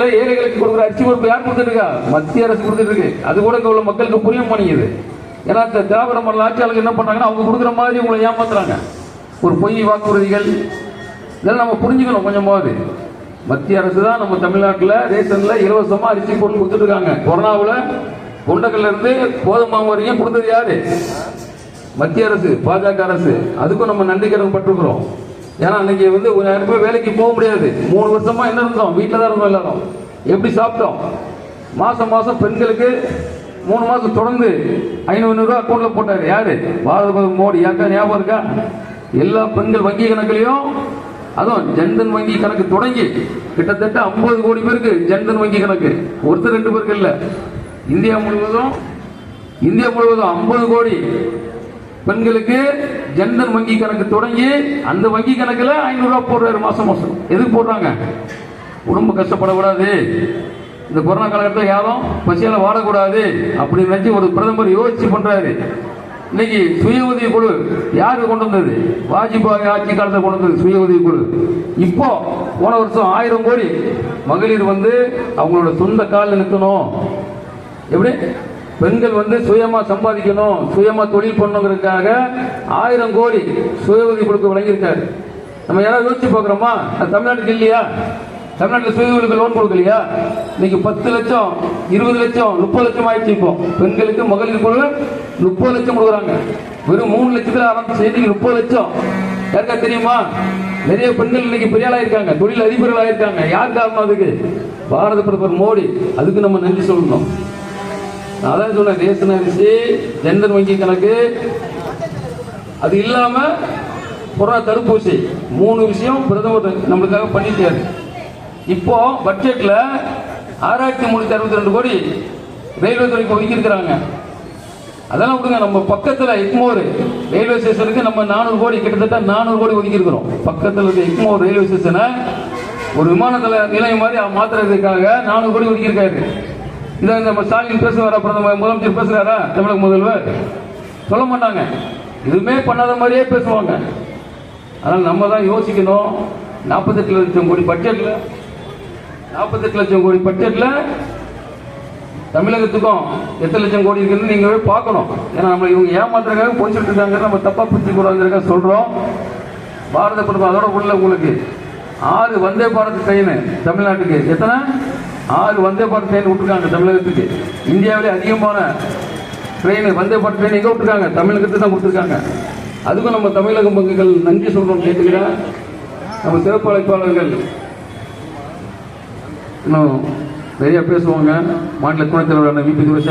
தமிழ்நாட்டுல ஏழைகளுக்கு கொடுக்குற அரிசி பொறுப்பு யார் கொடுத்துட்டு இருக்கா மத்திய அரசு கொடுத்துட்டு இருக்கு அது கூட இங்க உள்ள மக்களுக்கு புரிய மாட்டேங்குது ஏன்னா இந்த திராவிட மண்டல ஆட்சியாளர்கள் என்ன பண்றாங்கன்னா அவங்க கொடுக்குற மாதிரி உங்களை ஏமாத்துறாங்க. ஒரு பொய் வாக்குறுதிகள் இதெல்லாம் நம்ம புரிஞ்சுக்கணும் கொஞ்சமாவது. மத்திய அரசு தான் நம்ம தமிழ்நாட்டில் ரேஷன்ல இலவசமா அரிசி பொருள் கொடுத்துட்டு இருக்காங்க கொரோனாவில் கொண்டக்கல்ல இருந்து கோதுமை மாவு வரைக்கும் கொடுத்தது யாரு? மத்திய அரசு பாஜக அரசு. அதுக்கும் நம்ம நன்றி கடன் பட்டிருக்கிறோம். ஏன்னா அன்னைக்கு வந்து ஒரு ஆயிரம் ரூபாய் வேலைக்கு போக முடியாது. மூணு வருஷமா என்ன இருந்தோம்? வீட்டில் தான் இருந்தோம் எல்லாரும். எப்படி சாப்பிட்டோம்? மாசம் மாசம் பெண்களுக்கு மூணு மாசம் தொடர்ந்து ஐநூறு ரூபாய் அக்கௌண்ட்ல போட்டாரு. யாரு? பாரத பிரதமர் மோடி. யாருக்கா? ஞாபகம் இருக்கா? எல்லா பெண்கள் வங்கி கணக்குலையும் அதுவும் ஜன்தன் வங்கி கணக்கு தொடங்கி கிட்டத்தட்ட 50 கோடி பேருக்கு ஜன்தன் வங்கி கணக்கு. ஒருத்தர் ரெண்டு பேருக்கு இல்லை. இந்தியா முழுவதும் இந்தியா முழுவதும் 50 கோடி பெண்களுக்கு ஜன்தன் வங்கி கணக்கு தொடங்கி அந்த வங்கி கணக்கில் ஐநூறு ரூபாய் போடுறாரு மாசம் மாசம். எதுக்கு போடுறாங்க? உடம்பு கஷ்டப்படக்கூடாது. இந்த கொரோனா காலகட்டத்தில் யாரும் பசியால் வாடக்கூடாது அப்படின்னு நினச்சி ஒரு பிரதமர் யோசிச்சு பண்ணுறாரு இன்னைக்கு சுய உதவி குழு யாரு கொண்டு வந்தது? வாஜ்பாய் ஆட்சி காலத்தில் கொண்டு வந்தது சுய உதவி குழு. இப்போ போன வருஷம் ஆயிரம் கோடி மகளிர் வந்து அவங்களோட சொந்த காலில் நிற்கணும் எப்படி? பெண்கள் வந்து சுயமா சம்பாதிக்கணும் சுயமா தொழில் பண்ணுங்கிறதுக்காக ஆயிரம் கோடி சுய உதவி கொடுக்க வழங்கியிருக்காரு. நம்ம யாராவது யோசிச்சு பார்க்குறோமா? அது தமிழ்நாட்டுக்கு இல்லையா? தமிழ்நாட்டில் சுய உதவிக்கு லோன் கொடுக்கலையா? இன்னைக்கு பத்து லட்சம் இருபது லட்சம் முப்பது லட்சம் ஆயிடுச்சு இப்போ. பெண்களுக்கு மகளிர் குழு முப்பது லட்சம் கொடுக்குறாங்க. வெறும் மூணு லட்சத்தில் ஆரம்பிச்சு இன்னைக்கு முப்பது லட்சம். யாருக்கா தெரியுமா? நிறைய பெண்கள் இன்னைக்கு பெரிய ஆளாயிருக்காங்க தொழில் அதிபர்கள் ஆயிருக்காங்க யார் காரணம் அதுக்கு? பாரத பிரதமர் மோடி. அதுக்கு நம்ம நன்றி சொல்லணும். அதான் சொன்னேன் ரேஷன் அரிசி ஜன்தன் வங்கி கணக்கு. அது இல்லாம கொரோனா தடுப்பூசி. மூணு விஷயம் பிரதமர் நம்மளுக்காக பண்ணிட்டாரு. இப்போ பட்ஜெட்ல ஆறாயிரத்தி முன்னூத்தி அறுபத்தி ரெண்டு கோடி ரயில்வே துறைக்கு ஒதுக்கியிருக்கிறாங்க. அதெல்லாம் விடுங்க நம்ம பக்கத்தில் எக்மோர் ரயில்வே ஸ்டேஷனுக்கு நம்ம நானூறு கோடி கிட்டத்தட்ட நானூறு கோடி ஒதுக்கியிருக்கிறோம். பக்கத்தில் இருக்க எக்மோர் ரயில்வே ஸ்டேஷனை ஒரு விமான நிலையம் மாதிரி மாத்துறதுக்காக நானூறு கோடி ஒதுக்கியிருக்காரு. இந்த நம்ம ஸ்டாலின் பேசுவாரா பிரதமர் முதலமைச்சர் பேசுறாரா? தமிழக முதல்வர். சொல்ல மாட்டாங்க. எதுவுமே பண்ணாத மாதிரியே பேசுவாங்க. அதனால் நம்ம தான் யோசிக்கணும். நாற்பத்தெட்டு லட்சம் கோடி பட்ஜெட்டில் நாற்பத்தெட்டு லட்சம் கோடி பட்ஜெட்டில் தமிழகத்துக்கும் எத்தனை லட்சம் கோடி இருக்குன்னு நீங்களே பார்க்கணும். ஏன்னா நம்ம இவங்க ஏமாத்துறதுக்காக பொழிச்சுட்டு இருக்காங்க நம்ம தப்பாக பிடிச்சி கூடாதுக்காக சொல்கிறோம் பாரத பிரதமர் அதோட உள்ள உங்களுக்கு. ஆறு வந்தே பாரத் ட்ரெயின் தமிழ்நாட்டுக்கு. எத்தனை? ஆறு வந்தே பாரத் ட்ரெயின் விட்டுருக்காங்க தமிழகத்துக்கு. இந்தியாவிலே அதிகமான ட்ரெயின் வந்தே பாரத் ட்ரெயின் எங்கே விட்டுருக்காங்க? தமிழகத்துக்கு தான் கொடுத்துருக்காங்க. அதுக்கும் நம்ம தமிழக பங்குகள் நன்றி சொல்கிறோம் கேட்டுக்கிறேன். நம்ம சிறப்பு அழைப்பாளர்கள் இன்னும் நிறைய பேசுவாங்க. மாநில துணைத் தலைவரான விபி துரை